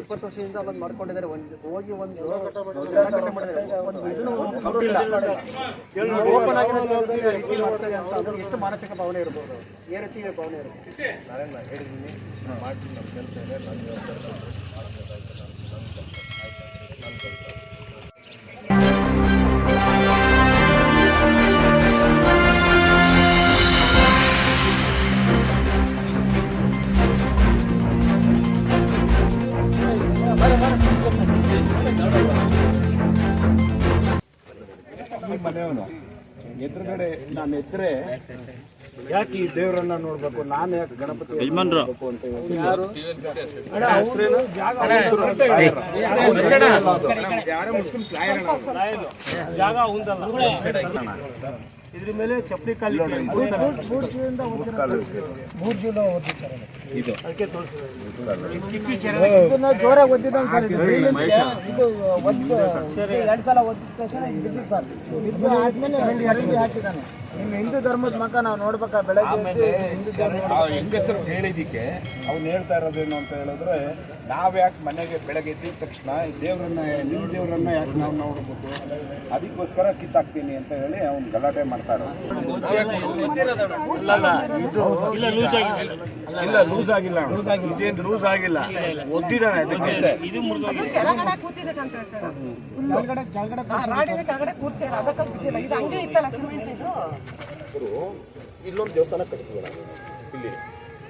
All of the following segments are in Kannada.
ಇಪ್ಪತ್ತು ವರ್ಷದಿಂದ ಬಂದು ಮಾಡ್ಕೊಂಡಿದ್ದಾರೆ. ಒಂದು ಹೋಗಿ ಒಂದು ಸಂಘಟನೆ ಮಾಡಿದ್ದಾರೆ. ಇಷ್ಟು ಮಾನಸಿಕ ಭಾವನೆ ಆಗಿರೋದು ಈ ರೀತಿ ಭಾವನೆ ಇರ್ಬೋದು ಅದು ಎಷ್ಟು ಮಾನಸಿಕ ಭಾವನೆ ಇರ್ಬೋದು? ఏ ರೀತಿ ಭಾವನೆ ಇರ್ಬೋದು. ಈ ಮನೆಯವನು ಎದುರುಗಡೆ ನಾನು ಎತ್ತರೆ ಯಾಕೆ ಈ ದೇವರನ್ನ ನೋಡ್ಬೇಕು ನಾನು ಯಾಕೆ ಗಣಪತಿ ನೋಡ್ಬೇಕು ಅಂತ ಹೇಳಿ ಯಾರು ಇದ್ರ ಮೇಲೆ ಚಪ್ಪಲಿ ಕಾಲಿ ಇದು. ಇದನ್ನ ಜೋರಾಗಿ ಒದ್ದಿದ್ದಾನೆ ಸರ್ ಇದು ಇದು ಒದ್ದು ಎರಡು ಸಲ ಒದ್ದಿದ ತಕ್ಷಣ ಇದು ಬಿದ್ದಿದ್ದು ಸರ್. ಬಿದ್ದು ಆದ್ಮೇಲೆ ಹಾಕಿದ್ದಾನೆ. ನಿಮ್ಮ ಹಿಂದೂ ಧರ್ಮದ ಮಕ್ಕ ನಾವು ನೋಡ್ಬೇಕಾ ಬೆಳಗ್ಗೆ ಹಿಂದೂ ಹೆಂಗಸರು ಹೇಳಿದ್ದಕ್ಕೆ ಅವ್ನು ಹೇಳ್ತಾ ಇರೋದೇನು ಅಂತ ಹೇಳಿದ್ರೆ ನಾವು ಯಾಕೆ ಮನೆಗೆ ಬೆಳಗ್ಗೆ ಎದ್ದಿದ ತಕ್ಷಣ ದೇವರನ್ನ ನಿಮ್ಮ ದೇವ್ರನ್ನ ಯಾಕೆ ನಾವು ನೋಡ್ಬೇಕು? ಅದಕ್ಕೋಸ್ಕರ ಕಿತ್ತಾಕ್ತೀನಿ ಅಂತ ಹೇಳಿ ಅವ್ನು ಗಲಾಟೆ ಮಾಡ್ತಾರೆ ಇಲ್ಲ ಲೂಸ್ ಆಗಿಲ್ಲ. ಇದೇನು ಲೂಸ್ ಆಗಿಲ್ಲ. ಒದ್ದಿದ್ದಾನೆ ಅದಕ್ಕೆ. ಕೆಳಗಡೆ ಸರ್ ಕೆಳಗಡೆ ಕೆಳಗಡೆ ರಾಡಿನ ಕೆಳಗಡೆ ಕೂರ್ಸ್ಯಾರ ಅದಕ್ಕೆ ಇದು ಹಂಗೆ ಇತ್ತಲ್ಲ ಸಿಮೆಂಟ್ ಇದು ಇಲ್ಲೊಂದು ದೇವಸ್ಥಾನ ಕಟ್ತೀವಿ ನಾವು ಇಲ್ಲಿ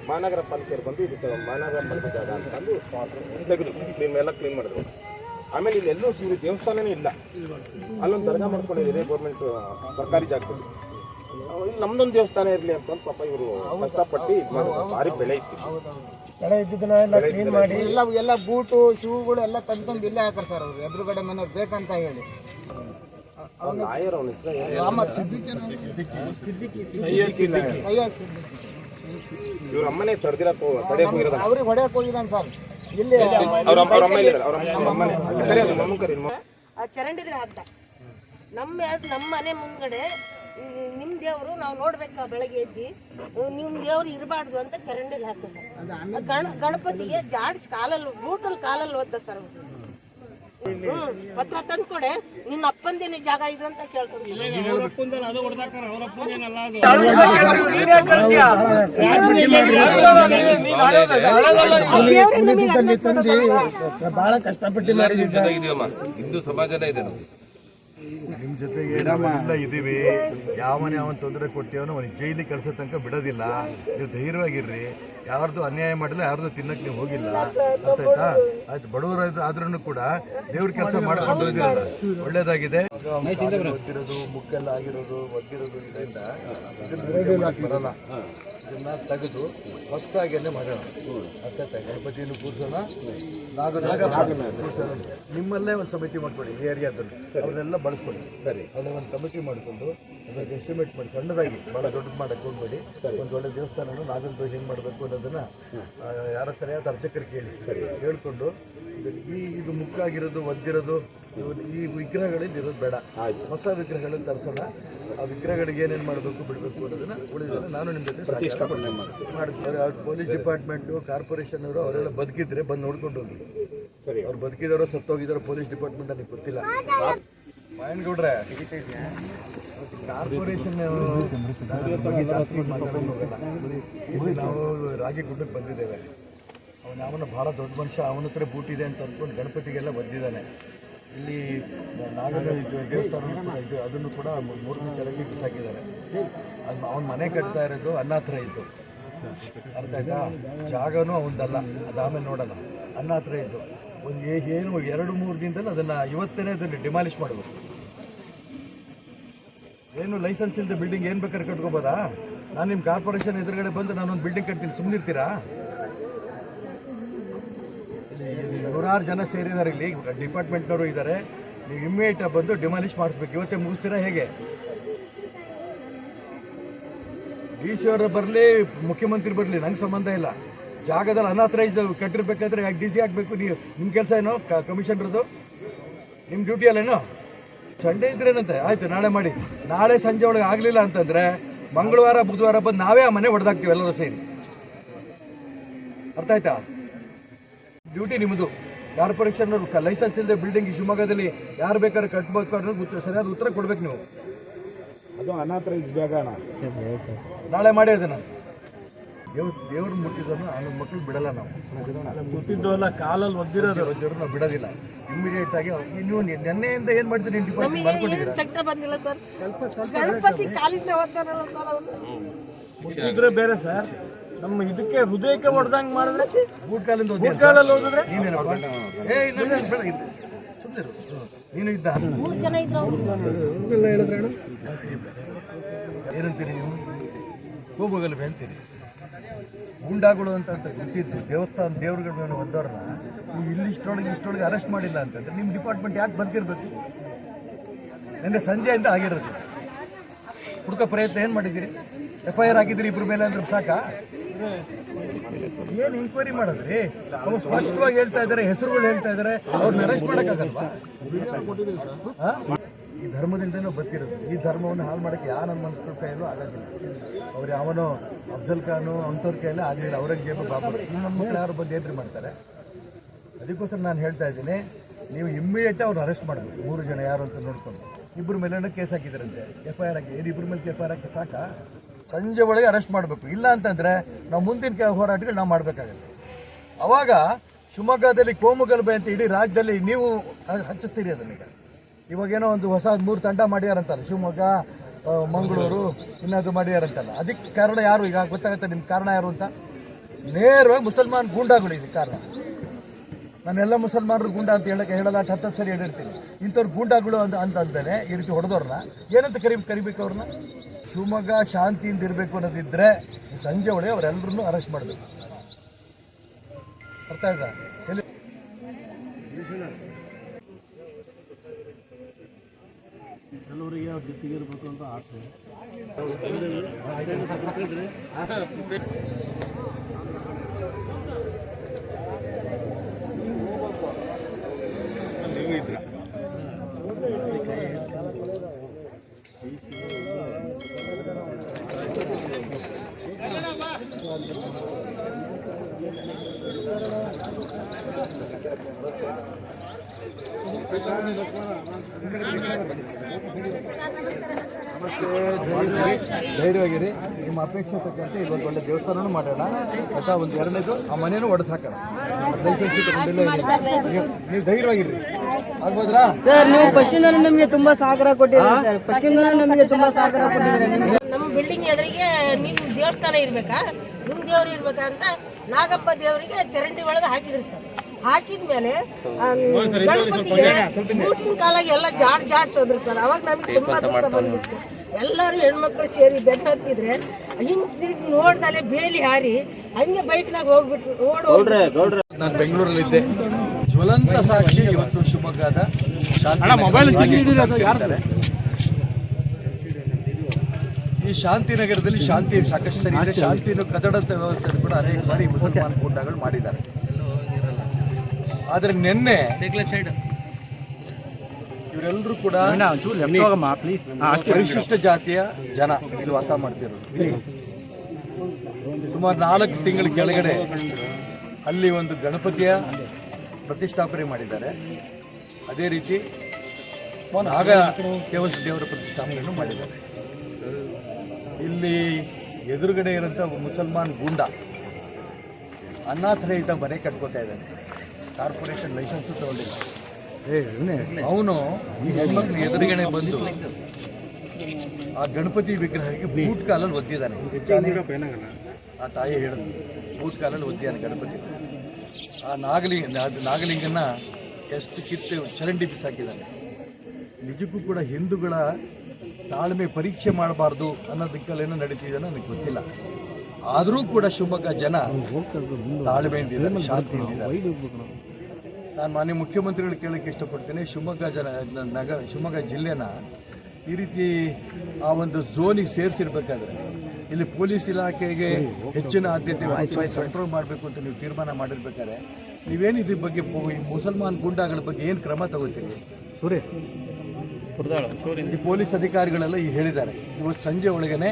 ಮಹಾನಗರ ಪಾಲಿಕೆಯವರು ಬಂದು ಇದು ಮಹಾನಗರ ಪಾಲಿಕೆ ಜಾಗ ಅಂತ ಬಂದು ತೆಗೆದು ಕ್ಲೀನ್ ಎಲ್ಲ ಕ್ಲೀನ್ ಮಾಡಿದ್ರು. ಆಮೇಲೆ ಇಲ್ಲಿ ಇಲ್ಲೆಲ್ಲೂ ಇವರು ದೇವಸ್ಥಾನನೇ ಇಲ್ಲ. ಅಲ್ಲೊಂದು ದರ್ಗಾ ಮಾಡ್ಕೊಂಡಿದ್ದೀರಿ ಗೌರ್ಮೆಂಟ್ ಸರ್ಕಾರಿ ಜಾಗದಲ್ಲಿ. ಇಲ್ಲಿ ನಮ್ದೊಂದು ದೇವಸ್ಥಾನ ಇರಲಿ ಅಂತ ಪಾಪ ಇವರು ಕಷ್ಟಪಟ್ಟು ಇದು ಮಾಡಿದ್ರು. ಭಾರಿ ಬೆಳೆ ಇತ್ತು. ಇದ್ದಿದ್ದನ್ನ ಎಲ್ಲ ಕ್ಲೀನ್ ಮಾಡಿ ಎಲ್ಲ ಎಲ್ಲ ಬೂಟು ಶೂಗಳು ಎಲ್ಲ ತಂದು ತಂದು ಇಲ್ಲೇ ಹಾಕರ್ ಸರ್ ಅವರು. ಎದುರುಗಡೆ ಮನೆಯವ್ರು ಬೇಕಂತ ಹೇಳಿ. ಇವ್ರ ಅಮ್ಮನೇ ತಡೆದಿರ ತಡೆಯಕ್ಕೆ ಹೋಗಿರೋದ? ಅವ್ರಿಗೆ ಹೊಡೆಯಕ್ಕೆ ಹೋಗಿದ್ದಾನೆ ಸರ್. ಇಲ್ಲಿ ಅವ್ರ ಅಮ್ಮ ಇದ್ದಾರೆ. ಅವ್ರ ಅಮ್ಮನೇ. ಕರಿ ಅದು ಕರಿ ಆ ಚರಂಡಿದ್ರೆ ಹಾಕ್ದ ನಮ್ಮ ನಮ್ಮ ಮನೆ ಮುಂದ್ಗಡೆ ನಿಮ್ಮ ನಿಮ್ ದೇವ್ರು ನಾವು ನೋಡ್ಬೇಕಾ ಬೆಳಗ್ಗೆ ಎದ್ದಿ. ನಿಮ್ಮ ದೇವ್ರು ಇರಬಾರ್ದು ಅಂತ ಸರ್. ಆ ಗಣ ಗಣಪತಿಗೆ ಜಾಡ್ಸ್ ಕಾಲಲ್ಲಿ ಬೂಟಲ್ ಕಾಲಲ್ಲಿ ಓದ್ದ ಸರ್ ಅವ್ರು. ತಂದು ಕೊಡೆ ತಂದ್ಕೊಡೆ. ನಿನ್ನ ಅಪ್ಪಂದೇನೆ ಜಾಗ ಇದು ಅಂತ ಕೇಳ್ಕೊಂಡು ಬಹಳ ಕಷ್ಟಪಟ್ಟು ಹಿಂದೂ ಸಮಾಜನೇ ಇದೆ ನಮ್ದು. ನಿಮ್ ಜೊತೆಗೆ ನಾವೆಲ್ಲ ಇದೀವಿ. ಯಾವನೇ ಅವನ್ ತೊಂದರೆ ಕೊಟ್ಟಿಯವನು ಅವನಿಗೆ ಜೈಲಿಗೆ ಕಳ್ಸೋ ತನಕ ಬಿಡೋದಿಲ್ಲ. ನೀವು ಧೈರ್ಯವಾಗಿರ್ರಿ. ಯಾರ್ದು ಅನ್ಯಾಯ ಮಾಡಿಲ್ಲ ಯಾರ್ದು ತಿನ್ನಕ್ಕೆ ನೀವು ಹೋಗಿಲ್ಲ. ಗೊತ್ತಾಯ್ತಾ ಆಯ್ತು ಬಡವರು ಆದ್ರೂ ಕೂಡ ದೇವ್ರ ಕೆಲಸ ಮಾಡ್ಕೊಂಡು ಹೋಗಿರಲ್ಲ ಒಳ್ಳೇದಾಗಿದೆ. ಒತ್ತಿರೋದು ಮುಕ್ಕೆಲ್ಲ ಆಗಿರೋದು ಒದ್ದಿರೋದು ಇದರಿಂದ ಇದನ್ನ ಬರಲ್ಲ. ಇದನ್ನ ತೆಗೆದು ಹೊಸದಾಗೇನೆ ಮಾಡೋಣ. ಅರ್ಥಾಯ್ತಾ? ಗಣಪತಿಯನ್ನು ಕೂರ್ಸೋಣ. ನಿಮ್ಮಲ್ಲೇ ಒಂದು ಸಮಿತಿ ಮಾಡ್ಕೊಡಿ ಈ ಏರಿಯಾದಲ್ಲಿ ಅವನ್ನೆಲ್ಲ ಬಳಸ್ಕೊಡಿ ಸರಿ. ಅಲ್ಲೇ ಒಂದು ಕಮಿಟಿ ಮಾಡಿಕೊಂಡು ಅದಕ್ಕೆ ಎಸ್ಟಿಮೇಟ್ ಮಾಡಿ ಸಣ್ಣದಾಗಿ ಭಾಳ ದೊಡ್ಡದು ಮಾಡಕ್ಕೆ ಹೋಗ್ಬೇಡಿ. ಒಂದು ಒಳ್ಳೆ ದೇವಸ್ಥಾನನ ನಾಗರದ್ದು ಹೆಂಗೆ ಮಾಡಬೇಕು ಅನ್ನೋದನ್ನ ಯಾರ ಸರಿಯಾದ ಅರ್ಚಕರು ಕೇಳಿ. ಹೇಳ್ಕೊಂಡು ಈ ಇದು ಮುಕ್ಕಾಗಿರೋದು ಒದ್ದಿರೋದು ಈ ವಿಗ್ರಹಗಳಿಂದ ಇರೋದು ಬೇಡ. ಹೊಸ ವಿಗ್ರಹಗಳನ್ನು ತರಿಸೋಣ. ಆ ವಿಗ್ರಹಗಳಿಗೆ ಏನೇನು ಮಾಡಬೇಕು ಬಿಡಬೇಕು ಅನ್ನೋದನ್ನ ಉಳಿದ್ರೆ ನಾನು ನಿಮ್ಮ ಜೊತೆ ಅವ್ರು ಪೊಲೀಸ್ ಡಿಪಾರ್ಟ್ಮೆಂಟು ಕಾರ್ಪೊರೇಷನ್ ಅವರು ಅವರೆಲ್ಲ ಬದುಕಿದ್ರೆ ಬಂದು ನೋಡ್ಕೊಂಡು ಹೋಗಿ. ಸರಿ. ಅವ್ರು ಬದುಕಿದಾರೋ ಸತ್ತೋಗಿದಾರೋ ಪೊಲೀಸ್ ಡಿಪಾರ್ಟ್ಮೆಂಟ್ ನನಗೆ ಗೊತ್ತಿಲ್ಲ. ಮಾಯನಗೌಡ್ರೆ ಕಾರ್ಪೊರೇಷನ್ ಇಲ್ಲಿ ನಾವು ರಾಗಿ ಗುಡ್ಡಕ್ಕೆ ಬಂದಿದ್ದೇವೆ. ಅವನು ಅವನ ಭಾಳ ದೊಡ್ಡ ಮನುಷ್ಯ, ಅವನ ಹತ್ರ ಬೂಟಿದೆ ಅಂತ ಅಂದ್ಕೊಂಡು ಗಣಪತಿಗೆಲ್ಲ ಬಂದಿದ್ದಾನೆ. ಇಲ್ಲಿ ನಾಗರ ದೇವಸ್ಥಾನ ಇದು, ಅದನ್ನು ಕೂಡ ಮೂರನೇ ಕೆಳಗೆ ಬಿಸಾಕಿದ್ದಾರೆ. ಅದು ಅವನ ಮನೆ ಕಟ್ತಾ ಇರೋದು ಅನ್ನಾತ್ರ ಇತ್ತು ಅರ್ಥ ಆಯ್ತಾ? ಜಾಗನೂ ಅವನದಲ್ಲ ಅದಾಮೇಲೆ ನೋಡೋಣ. ಅನ್ನಾತ್ರ ಇತ್ತು ಒಂದು ಏನು, ಎರಡು ಮೂರು ದಿನದಲ್ಲಿ ಅದನ್ನು ಇವತ್ತೇನೆ ಅದನ್ನು ಡಿಮಾಲಿಷ್ ಮಾಡಬೇಕು. ಏನು ಲೈಸೆನ್ಸ್ ಇಲ್ಲದೆ ಬಿಲ್ಡಿಂಗ್ ಏನು ಬೇಕಾದ್ರೆ ಕಟ್ಕೋಬೋದಾ? ನಾನು ನಿಮ್ಮ ಕಾರ್ಪೊರೇಷನ್ ಎದುರುಗಡೆ ಬಂದು ನಾನೊಂದು ಬಿಲ್ಡಿಂಗ್ ಕಟ್ತೀನಿ ಸುಮ್ಮನಿರ್ತೀರಾ ನೂರಾರು ಜನ ಸೇರಿದ್ದಾರೆ ಇಲ್ಲಿ. ಡಿಪಾರ್ಟ್ಮೆಂಟ್ನವರು ಇದ್ದಾರೆ ನೀವು ಇಮ್ಮಿಡಿಯೇಟ್ ಬಂದು ಡಿಮಾಲಿಷ್ ಮಾಡಿಸ್ಬೇಕು. ಇವತ್ತೇ ಮುಗಿಸ್ತೀರಾ ಹೇಗೆ? ಡಿ ಸಿ ಅವರು ಬರಲಿ, ಮುಖ್ಯಮಂತ್ರಿ ಬರಲಿ, ನಂಗೆ ಸಂಬಂಧ ಇಲ್ಲ. ಜಾಗದಲ್ಲಿ ಅನಾಥರೈಸ್ ಕಟ್ಟಿರ್ಬೇಕಾದ್ರೆ ಯಾಕೆ ಡಿ ಸಿ ಹಾಕಬೇಕು ನೀವು ನಿಮ್ಮ ಕೆಲಸ ಏನೋ? ಕಮಿಷನ್ರದ್ದು ನಿಮ್ಮ ಡ್ಯೂಟಿ ಅಲ್ಲೇನೋ? ಸಂಡೇ ಇದ್ರೇನಂತೆ? ಆಯ್ತು ನಾಳೆ ಮಾಡಿ. ನಾಳೆ ಸಂಜೆ ಒಳಗೆ ಆಗಲಿಲ್ಲ ಅಂತಂದರೆ ಮಂಗಳವಾರ ಬುಧವಾರ ಬಂದು ನಾವೇ ಆ ಮನೆ ಹೊಡೆದಾಕ್ತೀವಿ ಎಲ್ಲರೂ ಸೇರಿ. ಅರ್ಥ ಆಯ್ತಾ? ಡ್ಯೂಟಿ ನಿಮ್ಮದು. ಕಾರ್ಪೊರೇಷನ್ ಲೈಸೆನ್ಸ್ ಇಲ್ಲದೆ ಬಿಲ್ಡಿಂಗ್ ಶಿವಮೊಗ್ಗದಲ್ಲಿ ಯಾರು ಬೇಕಾದ್ರೆ ಕಟ್ಬೇಕು ಅನ್ನೋದು ಸರಿಯಾದ ಉತ್ತರ ಕೊಡ್ಬೇಕು ನೀವು. ಅದು ಅನಾಥರ ಜಾಗ ನಾಳೆ ಮಾಡಿ ಅದನ್ನ. ದೇವ್ರ ದೇವ್ರ ಮುಟ್ಟಿದ್ದನ್ನು ಆ ಮಕ್ಕಳು ಬಿಡಲ್ಲ ನಾವು. ಮುಟ್ಟಿದ್ದಲ್ಲ ಕಾಲಲ್ಲಿ ಒದ್ದಿರೋದು. ಒದ್ದಿರೋ ನಾವು ಬಿಡೋದಿಲ್ಲ. ಇಮಿಡಿಯೇಟ್ ಆಗಿ ನೀವು ನಿನ್ನೆಯಿಂದ ಏನು ಮಾಡ್ತೀರಿ ನೀವು ಡಿಪಾರ್ಟ್ಮೆಂಟ್ ಮಾಡ್ಕೊಂಡಿದ್ದೀರಾ ಚಕ್ರ ಬಂದಿಲ್ಲ ಸರ್. ಗಣಪತಿ ಕಾಲಿಂದ ಓದ್ತಾರಲ್ಲ ಸರ್ ಗೊತ್ತಿದ್ರೆ ಬೇರೆ ಸರ್. ನಮ್ಮ ಇದಕ್ಕೆ ಹೃದಯಕ್ಕೆ ಹೊಡೆದಂಗೆ ಮಾಡಿದ್ರೆ ಬೂಟ್ ಕಾಲಿಂದ ಓದಿ ಅಂತ. ಕಾಲಲ್ಲಿ ಹೋದ್ರೆ ನೀನೇನಪ್ಪ ಏ ಇಲ್ಲ ಬೇಡ ಇಲ್ಲ. ನೀನು ಇದ್ದ. ಮೂರು ಜನ ಇದ್ರು ಹೇಳಿದ್ರೆ ಏನಂತೀರಿ ನೀವು? ಹೋಗಲ್ವೇ ಅಂತೀರಿ? ಗುಂಡಾಗಳು ಅಂತ ಅಂತ ಗೊತ್ತಿದ್ದು ದೇವಸ್ಥಾನ ದೇವ್ರುಗಳನ್ನ ಒದ್ದವ್ರನ್ನ ನೀವು ಇಲ್ಲಿ ಇಷ್ಟರೊಳಗೆ ಇಷ್ಟೊಳಗೆ ಅರೆಸ್ಟ್ ಮಾಡಿಲ್ಲ ಅಂತಂದ್ರೆ ನಿಮ್ಮ ಡಿಪಾರ್ಟ್ಮೆಂಟ್ ಯಾಕೆ ಬಂದಿರಬೇಕು? ನಿನ್ನೆ ಸಂಜೆಯಿಂದ ಆಗಿರೋದು. ಹುಡುಕ ಪ್ರಯತ್ನ ಏನು ಮಾಡಿದ್ದೀರಿ? ಎಫ್ ಐ ಆರ್ ಆಗಿದ್ದೀರಿ ಇಬ್ಬರ ಮೇಲೆ ಅಂದ್ರೆ ಸಾಕಾ? ಏನು ಎಂಕ್ವೈರಿ ಮಾಡಿದ್ರಿ? ಅವ್ರು ಸ್ಪಷ್ಟವಾಗಿ ಹೇಳ್ತಾ ಇದ್ದಾರೆ ಹೆಸರುಗಳು ಹೇಳ್ತಾ ಇದ್ದಾರೆ ಅವ್ರನ್ನ ಅರೆಸ್ಟ್ ಮಾಡೋಕ್ಕಾಗಲ್ವಾ ಈ ಧರ್ಮದಿಂದನೂ ಬರ್ತಿರೋದು. ಈ ಧರ್ಮವನ್ನು ಹಾಳು ಮಾಡೋಕ್ಕೆ ಯಾರು ನಮ್ಮ ಮನುಷ್ಯರ ಕೈಯಲ್ಲೂ ಆಗೋದಿಲ್ಲ ಅವ್ರು ಯಾವನೋ ಅಫ್ಜಲ್ ಖಾನು ಅಂಥವ್ರ ಕೈಯಲ್ಲೇ ಆಗಲಿಲ್ಲ. ಔರಂಗಜೇಬು ಬಾಬು. ನಮ್ಮ ಮಕ್ಕಳು ಯಾರು ಬಂದು ಏನ್ರಿ ಮಾಡ್ತಾರೆ? ಅದಕ್ಕೋಸ್ಕರ ನಾನು ಹೇಳ್ತಾ ಇದ್ದೀನಿ, ನೀವು ಇಮ್ಮಿಡಿಯೇಟ್ ಅವ್ರು ಅರೆಸ್ಟ್ ಮಾಡಬೇಕು. ಮೂರು ಜನ ಯಾರು ಅಂತ ನೋಡ್ಕೊಂಡು. ಇಬ್ಬರ ಮೇಲೆ ಕೇಸ್ ಹಾಕಿದ್ರಂತೆ ಎಫ್ ಐ ಆರ್ ಹಾಕಿ. ಏನು ಇಬ್ಬರ ಮೇಲೆ ಎಫ್ ಐ ಆರ್ ಹಾಕಿ ಸಾಕಾ? ಸಂಜೆ ಒಳಗೆ ಅರೆಸ್ಟ್ ಮಾಡಬೇಕು. ಇಲ್ಲ ಅಂತಂದರೆ ನಾವು ಮುಂದಿನ ಕೆಲವು ಹೋರಾಟಗಳು ನಾವು ಮಾಡಬೇಕಾಗತ್ತೆ. ಅವಾಗ ಶಿವಮೊಗ್ಗದಲ್ಲಿ ಕೋಮುಗಲಭೆ ಅಂತ ಇಡೀ ರಾಜ್ಯದಲ್ಲಿ ನೀವು ಹಚ್ಚಿಸ್ತೀರಿ ಅದನ್ನೀಗ ಇವಾಗೇನೋ ಒಂದು ಹೊಸ ಮೂರು ತಂಡ ಮಾಡ್ಯಾರಂತಲ್ಲ ಶಿವಮೊಗ್ಗ ಮಂಗಳೂರು, ಇನ್ನದು ಮಾಡ್ಯಾರಂತಲ್ಲ ಅದಕ್ಕೆ ಕಾರಣ ಯಾರು ಈಗ ಗೊತ್ತಾಗುತ್ತೆ ನಿಮ್ಮ ಕಾರಣ ಯಾರು ಅಂತ? ನೇರವಾಗಿ ಮುಸಲ್ಮಾನ್ ಗೂಂಡಾಗಳು ಇದಕ್ಕೆ ಕಾರಣ. ನಾನೆಲ್ಲ ಮುಸಲ್ಮಾನರು ಗುಂಡಾ ಅಂತ ಹೇಳಕ್ಕೆ ಹೇಳಲ್ಲ ಹತ್ತು ಹತ್ತು ಸರಿ ಹೇಳಿರ್ತೀನಿ. ಇಂಥವ್ರು ಗೂಂಡಾಗಳು ಅಂತ ಅಂತ ಈ ರೀತಿ ಹೊಡೆದವ್ರನ್ನ, ಏನಂತ ಕರಿ, ಕರಿಬೇಕು ಅವ್ರನ್ನ? ಶಿವಮೊಗ್ಗ ಶಾಂತಿಯಿಂದ ಇರಬೇಕು ಅನ್ನೋದಿದ್ದರೆ ಸಂಜೆ ಒಳಗೆ ಅವರೆಲ್ಲರನ್ನೂ ಅರೆಸ್ಟ್ ಮಾಡಬೇಕು. ಅರ್ಥ ಆಯ್ತಾ? ಎಲ್ಲಿ ಧೈರ್ಯವಾಗಿರಿ. ನಿಮ್ಮ ಅಪೇಕ್ಷೆ ತಕ್ಕಂತೆ ಇವತ್ತು ಒಳ್ಳೆ ದೇವಸ್ಥಾನನೂ ಮಾಡೋಣ. ಅಥವಾ ಒಂದು ಎರಡನೇದು ಆ ಮನೇನು ಒಡಸಾಕೋಣ. ಹಾಕೋಣ ಲೈಸೆನ್ಸ್ ತಗೊಂಡಿಲ್ಲ. ನೀವು ಧೈರ್ಯವಾಗಿರಿ. ಆಗ್ಬೋದ್ರಾ? ಸರ್ ನೀವು ಫಸ್ಟಿಂದ ನಮಗೆ ತುಂಬಾ ಸಹಕಾರ ಕೊಟ್ಟಿದ್ದೀರಿ ಸರ್. ನಮಗೆ ತುಂಬಾ ಸಹಕಾರ ಕೊಟ್ಟಿದ್ದಾರೆ ನಮ್ಮ ಬಿಲ್ಡಿಂಗ್ ಎದುರಿಗೆ ನಿಮ್ ದೇವಸ್ಥಾನ ಇರ್ಬೇಕಾ? ನಿಮ್ ದೇವ್ರು ಇರ್ಬೇಕಾ ಅಂತ ನಾಗಪ್ಪ ದೇವರಿಗೆ ಚರಂಡಿ ಒಳಗೆ ಹಾಕಿದ್ರಿ ಸರ್. ಹಾಕಿದ್ಮೇಲೆ ಮೇಲೆ ಗಣಪತಿಗೆ ಮೂಟಿನ ಕಾಲಾಗಿ ಎಲ್ಲ ಜಾಡ್ ಜಾಡ್ಸೋದ್ರು ಸರ್. ಅವಾಗ ನಮಗೆ ತುಂಬಾ ದುಃಖ ಬಂದ್ಬಿಟ್ಟು ಎಲ್ಲಾರು ಹೆಣ್ಮಕ್ಳು ಸೇರಿ ಬೆಟ್ಟ ಹತ್ತಿದ್ರೆ ಹಿಂಗ್ ತಿರುಗಿ ನೋಡ್ದಲೆ ಬೇಲಿ ಹಾರಿ ಹಂಗೆ ಬೈಕ್ನಾಗ ಹೋಗ್ಬಿಟ್ರು ಓಡ್. ನಾನು ಬೆಂಗಳೂರಲ್ಲಿದ್ದೆ. ಜ್ವಲಂತ ಸಾಕ್ಷಿ ಇವತ್ತು ಶಿವಮೊಗ್ಗದ ಶಾಂತಿ ಈ ಶಾಂತಿನಗರದಲ್ಲಿ ಶಾಂತಿ ಸಾಕಷ್ಟು ಶಾಂತಿಯನ್ನು ಕದಡಂತ ವ್ಯವಸ್ಥೆ ಕೂಡ ಅನೇಕ ಬಾರಿ ಮುಸಲ್ಮಾನ್ ಗೂಂಡಾಗಳು ಮಾಡಿದ್ದಾರೆ. ಆದರೆ ನಿನ್ನೆ ಇವರೆಲ್ಲರೂ ಕೂಡ ಪರಿಶಿಷ್ಟ ಜಾತಿಯ ಜನ ಇಲ್ಲಿ ವಾಸ ಮಾಡ್ತಿರೋದು. ಸುಮಾರು ನಾಲ್ಕು ತಿಂಗಳ ಕೆಳಗಡೆ ಅಲ್ಲಿ ಒಂದು ಗಣಪತಿಯ ಪ್ರತಿಷ್ಠಾಪನೆ ಮಾಡಿದ್ದಾರೆ. ಅದೇ ರೀತಿ ಆಗ ದೇವಸ್ ದೇವರ ಪ್ರತಿಷ್ಠಾಪನೆಯನ್ನು ಮಾಡಿದ್ದಾರೆ. ಇಲ್ಲಿ ಎದುರುಗಡೆ ಇರೋಂಥ ಮುಸಲ್ಮಾನ್ ಗೂಂಡ ಅನಾಥರಹಿತ ಮನೆ ಕಟ್ಕೋತಾ ಇದ್ದಾನೆ. ಕಾರ್ಪೊರೇಷನ್ ಲೈಸೆನ್ಸು ತಗೊಂಡಿಲ್ಲ ಅವನು ಈ ಹೆಣ್ಮಕ್ಳು ಎದುರುಗಡೆ ಬಂದು ಆ ಗಣಪತಿ ವಿಗ್ರಹಕ್ಕೆ ಬೂಟ್ ಕಾಲಲ್ಲಿ ಒದ್ದಿದ್ದಾನೆ. ಆ ತಾಯಿ ಹೇಳಿದ್ರು ಬೂಟ್ ಕಾಲಲ್ಲಿ ಒದ್ದಿದ್ದಾನೆ ಗಣಪತಿ. ಆ ನಾಗಲಿಂಗ ನಾಗಲಿಂಗನ ಎಷ್ಟು ಕಿತ್ತು ಚರಂಡಿ ಬಿಸಾಕಿದ್ದಾನೆ. ನಿಜಕ್ಕೂ ಕೂಡ ಹಿಂದೂಗಳ ತಾಳ್ಮೆ ಪರೀಕ್ಷೆ ಮಾಡಬಾರ್ದು ಅನ್ನೋ ಏನೋ ನಡೀತಿದ್ದಾನೆ ನನಗೆ ಗೊತ್ತಿಲ್ಲ. ಆದರೂ ಕೂಡ ಶಿವಮೊಗ್ಗ ಜನ ತಾಳ್ಮೆಯಿಂದಿದ್ದಾರೆ ನಾನು ಮಾನ್ಯ ಮುಖ್ಯಮಂತ್ರಿಗಳು ಕೇಳಕ್ಕೆ ಇಷ್ಟಪಡ್ತೇನೆ, ಶಿವಮೊಗ್ಗ ಜನ ನಗರ ಶಿವಮೊಗ್ಗ ಜಿಲ್ಲೆನ ಈ ರೀತಿ ಆ ಒಂದು ಝೋನಿಗೆ ಸೇರಿಸಿರ್ಬೇಕಾದ್ರೆ ಇಲ್ಲಿ ಪೊಲೀಸ್ ಇಲಾಖೆಗೆ ಹೆಚ್ಚಿನ ಆದ್ಯತೆ ಕಂಟ್ರೋಲ್ ಮಾಡಬೇಕು ಅಂತ ನೀವು ತೀರ್ಮಾನ ಮಾಡಿರ್ಬೇಕಾದ್ರೆ ನೀವೇನು ಇದ್ರ ಬಗ್ಗೆ ಮುಸಲ್ಮಾನ್ ಗುಂಡಾಗಳ ಬಗ್ಗೆ ಏನು ಕ್ರಮ ತಗೋತೀರಿ? ಈ ಪೊಲೀಸ್ ಅಧಿಕಾರಿಗಳೆಲ್ಲ ಈ ಹೇಳಿದ್ದಾರೆ. ಇವತ್ತು ಸಂಜೆ ಒಳಗನೆ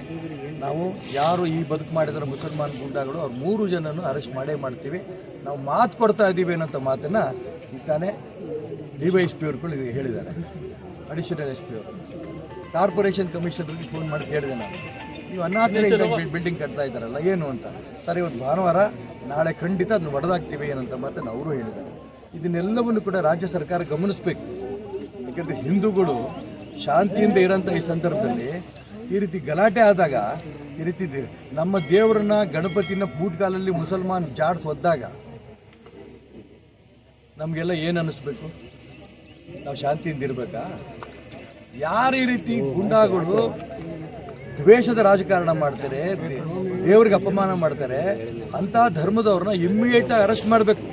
ನಾವು ಯಾರು ಈ ಬದುಕು ಮಾಡಿದ್ರೆ ಮುಸಲ್ಮಾನ್ ಗುಂಡಾಗಳು ಅವ್ರು ಮೂರು ಜನನು ಅರೆಸ್ಟ್ ಮಾಡೇ ಮಾಡ್ತೀವಿ. ನಾವು ಮಾತು ಕೊಡ್ತಾ ಇದ್ದೀವಿ ಅನ್ನೋಂಥ ಮಾತನ್ನು ಈ ತಾನೇ ಡಿ ವೈ ಎಸ್ ಪಿ ಅವ್ರುಗಳು ಹೇಳಿದ್ದಾರೆ. ಅಡಿಷನಲ್ ಎಸ್ ಪಿ ಅವರು. ಕಾರ್ಪೊರೇಷನ್ ಕಮಿಷನರ್ಗೆ ಫೋನ್ ಮಾಡಿ ಕೇಳಿದೆ ನಾನು. ನೀವು ಅನಾಥ ಬಿಲ್ಡಿಂಗ್ ಕಟ್ತಾ ಇದ್ದಾರಲ್ಲ ಏನು ಅಂತ. ಸರ್ ಇವತ್ತು ಭಾನುವಾರ ನಾಳೆ ಖಂಡಿತ ಅದನ್ನು ಒಡೆದಾಗ್ತೀವಿ ಏನಂತ ಮಾತನ್ನು ಅವರು ಹೇಳಿದ್ದಾರೆ. ಇದನ್ನೆಲ್ಲವನ್ನು ಕೂಡ ರಾಜ್ಯ ಸರ್ಕಾರ ಗಮನಿಸಬೇಕು. ಯಾಕಂದರೆ ಹಿಂದೂಗಳು ಶಾಂತಿಯಿಂದ ಇರೋಂಥ ಈ ಸಂದರ್ಭದಲ್ಲಿ ಈ ರೀತಿ ಗಲಾಟೆ ಆದಾಗ ಈ ರೀತಿ ನಮ್ಮ ದೇವರನ್ನ ಗಣಪತಿನ ಬೂಟ್ಗಾಲಲ್ಲಿ ಮುಸಲ್ಮಾನ್ ಜಾಡ್ಸ್ ಒದ್ದಾಗ ನಮಗೆಲ್ಲ ಏನು ಅನ್ನಿಸ್ಬೇಕು? ನಾವು ಶಾಂತಿಯಿಂದ ಇರಬೇಕಾ? ಯಾರು ಈ ರೀತಿ ಗುಂಡಾಗಳು ದ್ವೇಷದ ರಾಜಕಾರಣ ಮಾಡ್ತಾರೆ ದೇವ್ರಿಗೆ ಅಪಮಾನ ಮಾಡ್ತಾರೆ ಅಂತ ಧರ್ಮದವ್ರನ್ನ ಇಮ್ಮಿಡಿಯೇಟ್ ಅರೆಸ್ಟ್ ಮಾಡಬೇಕು.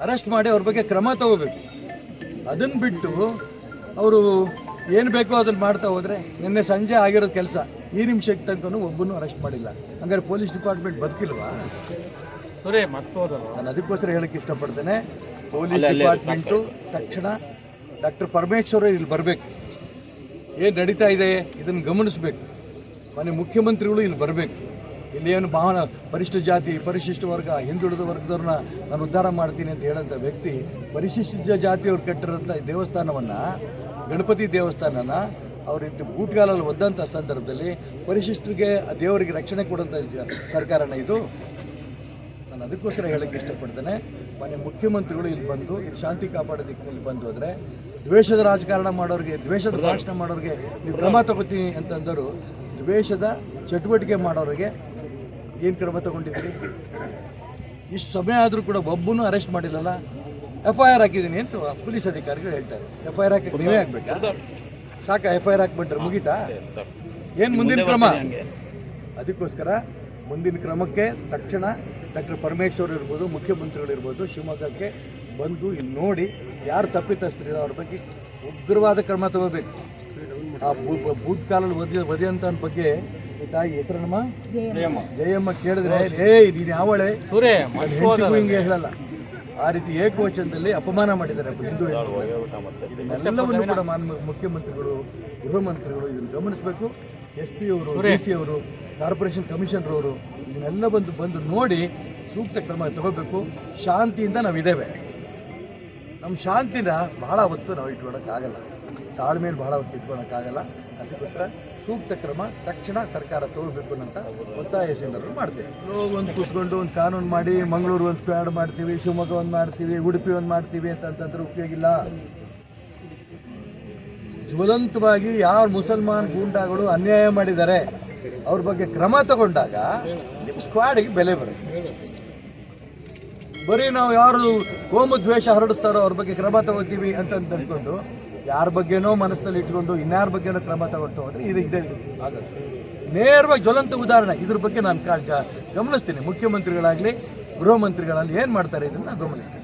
ಅರೆಸ್ಟ್ ಮಾಡಿ ಅವ್ರ ಬಗ್ಗೆ ಕ್ರಮ ತಗೋಬೇಕು. ಅದನ್ನು ಬಿಟ್ಟು ಅವರು ಏನು ಬೇಕೋ ಅದನ್ನು ಮಾಡ್ತಾ ಹೋದರೆ ನಿನ್ನೆ ಸಂಜೆ ಆಗಿರೋ ಕೆಲಸ. ಈ ನಿಮಿಷಕ್ಕೆ ತನಕ ಒಬ್ಬನು ಅರೆಸ್ಟ್ ಮಾಡಿಲ್ಲ. ಹಂಗಾರೆ ಪೊಲೀಸ್ ಡಿಪಾರ್ಟ್ಮೆಂಟ್ ಬದುಕಿಲ್ವಾ? ನಾನು ಅದಕ್ಕೋಸ್ಕರ ಹೇಳಕ್ಕೆ ಇಷ್ಟಪಡ್ತೇನೆ. ಪೊಲೀಸ್ ಡಿಪಾರ್ಟ್ಮೆಂಟು ತಕ್ಷಣ ಡಾಕ್ಟರ್ ಪರಮೇಶ್ವರ ಇಲ್ಲಿ ಬರಬೇಕು. ಏನು ನಡೀತಾ ಇದೆ? ಇದನ್ನು ಗಮನಿಸಬೇಕು. ಮನೆ ಮುಖ್ಯಮಂತ್ರಿಗಳು ಇಲ್ಲಿ ಬರಬೇಕು. ಇಲ್ಲಿ ಏನು ಭಾವನ, ಪರಿಶಿಷ್ಟ ಜಾತಿ, ಪರಿಶಿಷ್ಟ ವರ್ಗ, ಹಿಂದುಳಿದ ವರ್ಗದವ್ರನ್ನ ನಾನು ಉದ್ಧಾರ ಮಾಡ್ತೀನಿ ಅಂತ ಹೇಳೋಂಥ ವ್ಯಕ್ತಿ ಪರಿಶಿಷ್ಟ ಜಾತಿಯವ್ರು ಕಟ್ಟಿರೋಂಥ ದೇವಸ್ಥಾನವನ್ನು, ಗಣಪತಿ ದೇವಸ್ಥಾನನ ಅವ್ರ ಬೂಟ್ಗಾಲಲ್ಲಿ ಒದ್ದಂಥ ಸಂದರ್ಭದಲ್ಲಿ ಪರಿಶಿಷ್ಟರಿಗೆ ದೇವರಿಗೆ ರಕ್ಷಣೆ ಕೊಡೋಂಥ ಸರ್ಕಾರನ ಇದು. ನಾನು ಅದಕ್ಕೋಸ್ಕರ ಹೇಳೋಕ್ಕೆ ಇಷ್ಟಪಡ್ತೇನೆ. ಮನೆ ಮುಖ್ಯಮಂತ್ರಿಗಳು ಇಲ್ಲಿ ಬಂದು, ಇಲ್ಲಿ ಶಾಂತಿ ಕಾಪಾಡೋದಕ್ಕೆ ಇಲ್ಲಿ ಬಂದು ಹೋದರೆ ದ್ವೇಷದ ರಾಜಕಾರಣ ಮಾಡೋರಿಗೆ, ದ್ವೇಷದ ಭಾಷಣ ಮಾಡೋರಿಗೆ ನೀವು ಕ್ರಮ ತಗೋತೀನಿ ಅಂತಂದರು ದ್ವೇಷದ ಚಟುವಟಿಕೆ ಮಾಡೋರಿಗೆ ಏನು ಕ್ರಮ ತಗೊಂಡಿದ್ದೀರಿ ಇಷ್ಟು ಸಮಯ ಆದರೂ ಕೂಡ ಒಬ್ಬನೂ ಅರೆಸ್ಟ್ ಮಾಡಿಲ್ಲಲ್ಲ? ಎಫ್ ಐ ಆರ್ ಹಾಕಿದ್ದೀನಿ ಅಂತ ಪೊಲೀಸ್ ಅಧಿಕಾರಿಗಳು ಹೇಳ್ತಾರೆ. ಎಫ್ ಐ ಆರ್ ಹಾಕಿ ನೀವೇ ಹಾಕ್ಬೇಕಾ? ಸಾಕ ಎಫ್ ಐ ಆರ್ ಹಾಕ್ಬಿಟ್ರೆ ಮುಗೀತಾ? ಏನು ಮುಂದಿನ ಕ್ರಮ? ಅದಕ್ಕೋಸ್ಕರ ಮುಂದಿನ ಕ್ರಮಕ್ಕೆ ತಕ್ಷಣ ಡಾಕ್ಟರ್ ಪರಮೇಶ್ವರ್ ಇರ್ಬೋದು ಮುಖ್ಯಮಂತ್ರಿಗಳು ಇರ್ಬೋದು ಶಿವಮೊಗ್ಗಕ್ಕೆ ಬಂದು ಇಲ್ಲಿ ನೋಡಿ ಯಾರು ತಪ್ಪಿತಸ್ಥರಿರೋ ಅವ್ರ ಬಗ್ಗೆ ಉಗ್ರವಾದ ಕ್ರಮ ತಗೋಬೇಕು. ಆ ಬೂತ್ ವಧೆ ಒದಿ ಒದಿಯಂತ ಬಗ್ಗೆ ಈ ತಾಯಿ ಹೆಸರಮ್ಮ ಜಯಮ್ಮ. ಕೇಳಿದ್ರೆ ಏಯ್ ನೀನು ಯಾವಳೆ? ಹಿಂಗೆ ಹೇಳಲ್ಲ. ಆ ರೀತಿ ಏಕವಚನದಲ್ಲಿ ಅಪಮಾನ ಮಾಡಿದ್ದಾರೆ ಹಿಂದೂ. ಇದನ್ನೆಲ್ಲವನ್ನು ಕೂಡ ಮಾನ್ಯ ಮುಖ್ಯಮಂತ್ರಿಗಳು ಗೃಹ ಮಂತ್ರಿಗಳು ಇದನ್ನು ಗಮನಿಸಬೇಕು. ಎಸ್ ಪಿ ಅವರು ಡಿ ಸಿ ಅವರು ಕಾರ್ಪೊರೇಷನ್ ಕಮಿಷನರ್ ಅವರು ಇದನ್ನೆಲ್ಲ ಬಂದು ಬಂದು ನೋಡಿ ಸೂಕ್ತ ಕ್ರಮ ತಗೋಬೇಕು ಶಾಂತಿಯಿಂದ ನಾವಿದ್ದೇವೆ. ನಮ್ಮ ಶಾಂತಿನ ಬಹಳ ಹೊತ್ತು ನಾವು ಇಟ್ಕೊಳಕ್ಕಾಗಲ್ಲ. ತಾಳ್ಮೇಲೆ ಬಹಳ ಹೊತ್ತು ಇಟ್ಕೊಳಕ್ಕಾಗಲ್ಲ. ಅದಕ್ಕೋಸ್ಕರ ಸೂಕ್ತ ಕ್ರಮ ತಕ್ಷಣ ಸರ್ಕಾರ ತೋರಬೇಕು ಅಂತ ಒತ್ತಾಯ ಏನಾದ್ರು ಮಾಡ್ತೇವೆ. ಒಂದು ಕೂತ್ಕೊಂಡು ಒಂದು ಕಾನೂನು ಮಾಡಿ, ಮಂಗಳೂರು ಒಂದು ಸ್ಕ್ವಾಡ್ ಮಾಡ್ತೀವಿ, ಶಿವಮೊಗ್ಗ ಒಂದು ಮಾಡ್ತೀವಿ, ಉಡುಪಿ ಒಂದು ಮಾಡ್ತೀವಿ ಅಂತ ಉಪಯೋಗ ಇಲ್ಲ. ಜ್ವಲಂತವಾಗಿ ಯಾವ ಮುಸಲ್ಮಾನ್ ಗೂಂಡಾಗಳು ಅನ್ಯಾಯ ಮಾಡಿದ್ದಾರೆ, ಅವ್ರ ಬಗ್ಗೆ ಕ್ರಮ ತಗೊಂಡಾಗ ನಿಮ್ಮ ಸ್ಕ್ವಾಡಿಗೆ ಬೆಲೆ ಬರುತ್ತೆ. ಬರೀ ನಾವು ಯಾರು ಕೋಮು ದ್ವೇಷ ಹರಡಿಸ್ತಾರೋ ಅವ್ರ ಬಗ್ಗೆ ಕ್ರಮ ತಗೋತೀವಿ ಅಂತಂದ್ಕೊಂಡು ಯಾರ ಬಗ್ಗೆನೋ ಮನಸ್ಸಲ್ಲಿ ಇಟ್ಕೊಂಡು ಇನ್ಯಾರ ಬಗ್ಗೆನೋ ಕ್ರಮ ತಗೊಂಡು ಹೋದ್ರೆ ಇದು ಇದೆ. ಆಗುತ್ತೆ ನೇರವಾಗಿ ಜ್ವಲಂತ ಉದಾಹರಣೆ. ಇದ್ರ ಬಗ್ಗೆ ನಾನು ಗಮನಿಸ್ತೀನಿ. ಮುಖ್ಯಮಂತ್ರಿಗಳಾಗಲಿ, ಗೃಹ ಮಂತ್ರಿಗಳಾಗಲಿ ಏನು ಮಾಡ್ತಾರೆ ಇದನ್ನು ಗಮನಿಸ್ತೀನಿ.